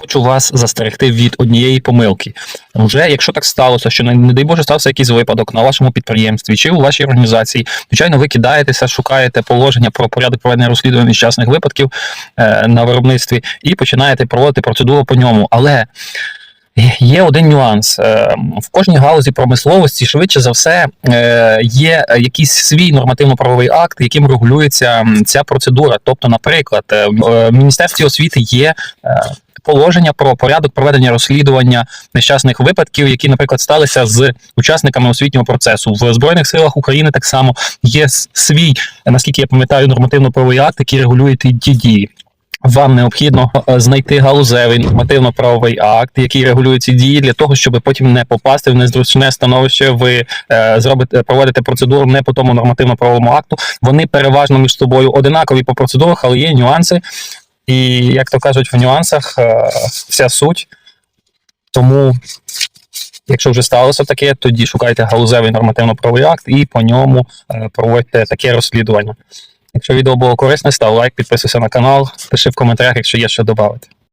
хочу вас застерегти від однієї помилки. Вже якщо так сталося, що не, дай Боже стався якийсь випадок на вашому підприємстві чи у вашій організації, звичайно, ви кидаєтеся, шукаєте положення про порядок проведення розслідування нещасних випадків е, на виробництві і починаєте проводити процедуру по ньому. Але Є один нюанс Е, в кожній галузі промисловості, швидше за все, е, є якийсь свій нормативно-правовий акт, яким регулюється ця процедура. Тобто, наприклад, е, в міністерстві освіти є положення про порядок проведення розслідування нещасних випадків, які, наприклад, сталися з учасниками освітнього процесу. В збройних силах України так само є свій, наскільки я пам'ятаю, нормативно-правовий акт, який регулює ті дії. Вам необхідно е, знайти галузевий нормативно-правовий акт, який регулює ці дії, для того, щоб потім не попасти в незручне становище. Ви е, зробите проводите процедуру не по тому нормативно-правовому акту. Вони переважно між собою одинакові по процедурах, але є нюанси. І як то кажуть, в нюансах е, вся суть. Тому, якщо вже сталося таке, тоді шукайте галузевий нормативно-правовий акт і по ньому е, проводьте таке розслідування. Якщо відео було корисне, став лайк, підписуйся на канал, пиши в коментарях, якщо є що додати.